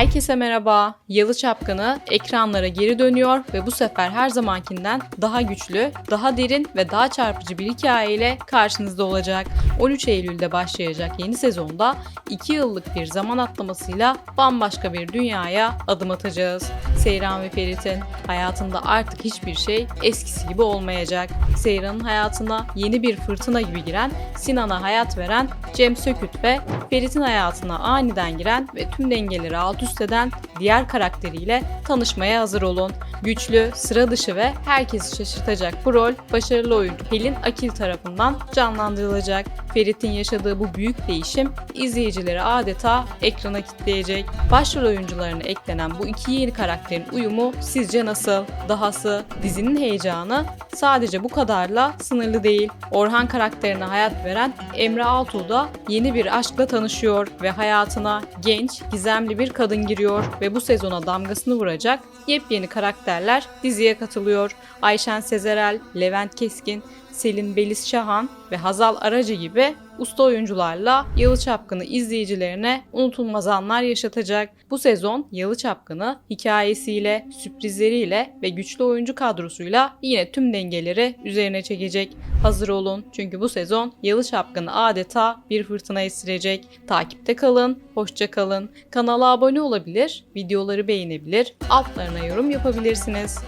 Herkese merhaba. Yalı Çapkını ekranlara geri dönüyor ve bu sefer her zamankinden daha güçlü, daha derin ve daha çarpıcı bir hikayeyle karşınızda olacak. 13 Eylül'de başlayacak yeni sezonda 2 yıllık bir zaman atlamasıyla bambaşka bir dünyaya adım atacağız. Seyran ve Ferit'in hayatında artık hiçbir şey eskisi gibi olmayacak. Seyran'ın hayatına yeni bir fırtına gibi giren, Sinan'a hayat veren Cem Söküt ve Ferit'in hayatına aniden giren ve tüm dengeleri alt üst eden diğer karakteriyle tanışmaya hazır olun. Güçlü, sıra dışı ve herkesi şaşırtacak bu rol başarılı oyuncu Pelin Akil tarafından canlandırılacak. Ferit'in yaşadığı bu büyük değişim izleyicileri adeta ekrana kitleyecek. Başrol oyuncularına eklenen bu iki yeni karakterin uyumu sizce nasıl? Dahası dizinin heyecanı sadece bu kadarla sınırlı değil. Orhan karakterine hayat veren Emre Altuğ da yeni bir aşkla tanışıyor ve hayatına genç, gizemli bir kadın giriyor bu sezona damgasını vuracak yepyeni karakterler diziye katılıyor. Ayşen Sezerel, Levent Keskin, Selin Beliz Şahan ve Hazal Aracı gibi usta oyuncularla Yalı Çapkını izleyicilerine unutulmaz anlar yaşatacak. Bu sezon Yalı Çapkını hikayesiyle, sürprizleriyle ve güçlü oyuncu kadrosuyla yine tüm dengeleri üzerine çekecek. Hazır olun çünkü bu sezon Yalı Çapkını adeta bir fırtına estirecek. Takipte kalın, hoşça kalın. Kanala abone olabilir, videoları beğenebilir, altlarına yorum yapabilirsiniz.